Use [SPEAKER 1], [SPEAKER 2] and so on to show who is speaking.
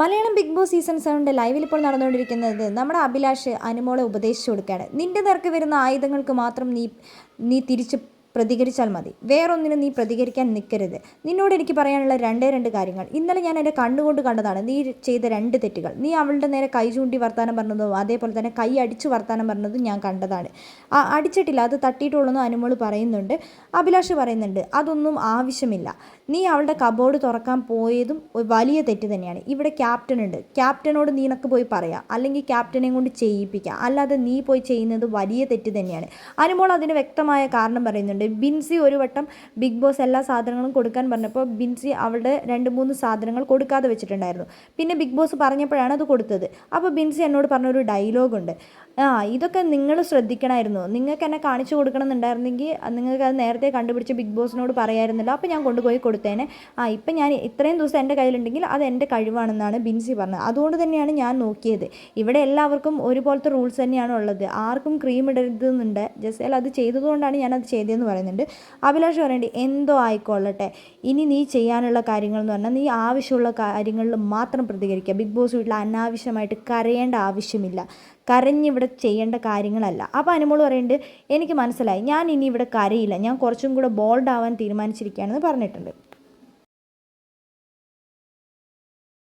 [SPEAKER 1] Malayalam big boss season സെവന്റെ ലൈവിൽ ഇപ്പോൾ നടന്നുകൊണ്ടിരിക്കുന്നത് നമ്മുടെ അഭിലാഷ് അനുമോളെ ഉപദേശിച്ചു കൊടുക്കുകയാണ്. നിന്റെ നിറക്ക് വരുന്ന ആയുധങ്ങൾക്ക് മാത്രം നീ നീ തിരിച്ച് പ്രതികരിച്ചാൽ മതി. വേറൊന്നിനും നീ പ്രതികരിക്കാൻ നിൽക്കരുത് നിന്നോട് എനിക്ക് പറയാനുള്ള രണ്ടേ രണ്ട് കാര്യങ്ങൾ. ഇന്നലെ ഞാൻ എന്റെ കണ്ണുകൊണ്ട് കണ്ടതാണ് നീ ചെയ്ത രണ്ട് തെറ്റുകൾ. നീ അവളുടെ നേരെ കൈ ചൂണ്ടി വർത്താനം പറഞ്ഞതും അതേപോലെ തന്നെ കൈ അടിച്ച് വർത്താനം പറഞ്ഞതും ഞാൻ കണ്ടതാണ്. ആ അടിച്ചിട്ടില്ല. അത് തട്ടിയിട്ടുള്ളെന്ന് അനുമോൾ പറയുന്നുണ്ട്. അഭിലാഷ് പറയുന്നുണ്ട് അതൊന്നും ആവശ്യമില്ല. നീ അവളുടെ കബോർഡ് തുറക്കാൻ പോയതും വലിയ തെറ്റ് തന്നെയാണ്. ഇവിടെ ക്യാപ്റ്റൻ ഉണ്ട്. ക്യാപ്റ്റനോട് നീ നിനക്ക് പോയി പറയാം. അല്ലെങ്കിൽ ക്യാപ്റ്റനെ കൊണ്ട് ചെയ്യിപ്പിക്കാം. അല്ലാതെ നീ പോയി ചെയ്യുന്നത് വലിയ തെറ്റ് തന്നെയാണ്. അനുമോൾ അതിന് വ്യക്തമായ കാരണം പറയുന്നുണ്ട്. ബിൻസി ഒരു വട്ടം ബിഗ് ബോസ് എല്ലാ സാധനങ്ങളും കൊടുക്കാൻ പറഞ്ഞപ്പോൾ ബിൻസി അവളുടെ രണ്ട് മൂന്ന് സാധനങ്ങൾ കൊടുക്കാതെ വെച്ചിട്ടുണ്ടായിരുന്നു. പിന്നെ ബിഗ് ബോസ് പറഞ്ഞപ്പോഴാണ് അത് കൊടുത്തത്. അപ്പോൾ ബിൻസി എന്നോട് പറഞ്ഞൊരു ഡയലോഗുണ്ട്. ആ ഇതൊക്കെ നിങ്ങൾ ശ്രദ്ധിക്കണമായിരുന്നു. നിങ്ങൾക്ക് എന്നെ കാണിച്ചു കൊടുക്കണമെന്നുണ്ടായിരുന്നെങ്കിൽ നിങ്ങൾക്ക് അത് നേരത്തെ കണ്ടുപിടിച്ച് ബിഗ് ബോസിനോട് പറയായിരുന്നില്ല. അപ്പോൾ ഞാൻ കൊണ്ടുപോയി കൊടുത്തേനെ. ആ ഇപ്പം ഞാൻ ഇത്രയും ദിവസം എന്റെ കയ്യിലുണ്ടെങ്കിൽ അത് എന്റെ കഴിവാണെന്നാണ് ബിൻസി പറഞ്ഞത്. അതുകൊണ്ട് തന്നെയാണ് ഞാൻ നോക്കിയത്. ഇവിടെ എല്ലാവർക്കും ഒരുപോലത്തെ റൂൾസ് തന്നെയാണ് ഉള്ളത്. ആർക്കും ക്രീം ഇടരുതെന്നുണ്ട്. ജസ്റ്റ് അത് ചെയ്തതുകൊണ്ടാണ് ഞാനത് ചെയ്തതെന്ന് പറയുന്നുണ്ട്. അഭിലാഷ് പറയേണ്ടി എന്തോ ആയിക്കൊള്ളട്ടെ. ഇനി നീ ചെയ്യാനുള്ള കാര്യങ്ങൾ എന്ന് പറഞ്ഞാൽ നീ ആവശ്യമുള്ള കാര്യങ്ങളിൽ മാത്രം പ്രതികരിക്കുക. ബിഗ് ബോസ് വീട്ടിൽ അനാവശ്യമായിട്ട് കരയേണ്ട ആവശ്യമില്ല. കരഞ്ഞിവിടെ ചെയ്യേണ്ട കാര്യങ്ങളല്ല. അപ്പോൾ അനുമോൾ പറയുന്നുണ്ട് എനിക്ക് മനസ്സിലായി. ഞാൻ ഇനി ഇവിടെ കരയില്ല. ഞാൻ കുറച്ചും കൂടെ ബോൾഡ് ആവാൻ തീരുമാനിച്ചിരിക്കുകയാണെന്ന് പറഞ്ഞിട്ടുണ്ട്.